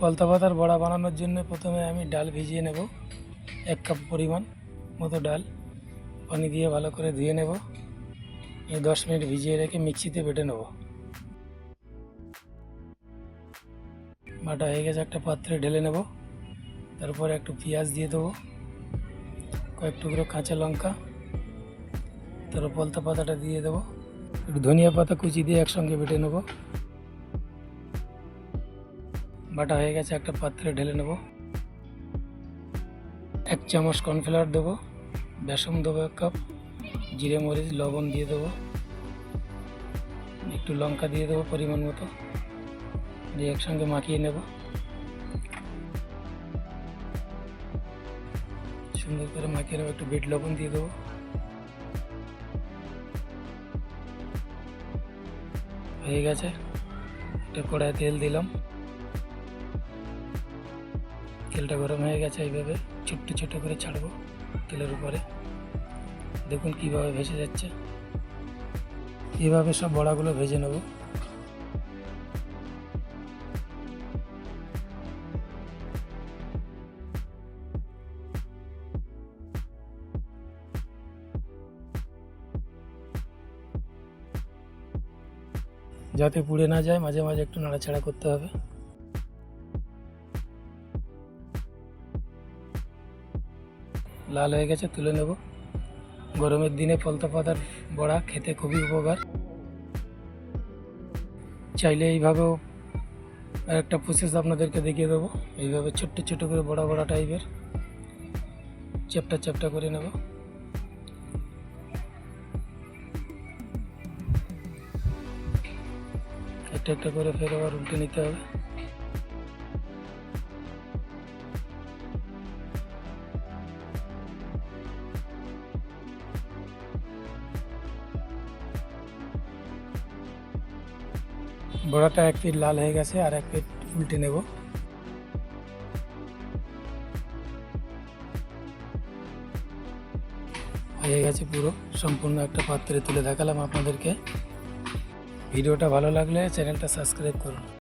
পলতা পাতার বড়া বানানোর জন্য প্রথমে আমি ডাল ভিজিয়ে নেব, এক কাপ পরিমাণ মতো ডাল। পানি দিয়ে ভালো করে ধুয়ে নেব। দশ মিনিট ভিজিয়ে রেখে মিক্সিতে বেটে নেব। বাটা হয়ে গেছে, একটা পাত্রে ঢেলে নেব। তারপরে একটু পেঁয়াজ দিয়ে দেবো, কয়েক টুকরো কাঁচা লঙ্কা। তারপর পলতা পাতাটা দিয়ে দেবো। একটু ধনিয়া পাতা কুচি দিয়ে একসঙ্গে বেটে নেব। বাটা হয়ে গেছে, একটা পাত্রে ঢেলে নেব। এক চামচ কর্নফ্লাওয়ার দেবো, বেসন দেবো এক কাপ, জিরে, মরিচ, লবণ দিয়ে দেবো। একটু লঙ্কা দিয়ে দেবো পরিমাণ মতো, দিয়ে একসঙ্গে মাখিয়ে নেব। সুন্দর করে মাখিয়ে নেব, একটু বিট লবণ দিয়ে দেবো। হয়ে গেছে, একটা কড়াই তেল দিলাম। তেলটা গরম হয়ে গেছে এইভাবে। ছোট্ট ছোট করে ছাড়বো তেলের উপরে। দেখুন কীভাবে ভেসে যাচ্ছে। এভাবে সব বড়াগুলো ভেজে নেব। যাতে পুড়ে না যায়, মাঝে মাঝে একটু নাড়াচাড়া করতে হবে। লাল হয়ে গেছে, তুলে নেব। গরমের দিনে পলতা পাতার বড়া খেতে খুবই উপকার। চাইলে এইভাবেও একটা প্রসেস আপনাদেরকে দেখিয়ে দেবো। এইভাবে ছোট্ট ছোট করে বড়া বড়া টাইপের চ্যাপটা চ্যাপটা করে নেব। একটা একটা করে ফের আবার উল্টে নিতে হবে। বড়াটা এক পিঠ লাল হয়ে গেছে আর এক পিঠ উল্টে নেব। হয়ে গেছে পুরো। সম্পূর্ণ একটা পাত্রে তুলে দেখালাম আপনাদেরকে। ভিডিওটা ভালো লাগলে চ্যানেলটা সাবস্ক্রাইব করুন।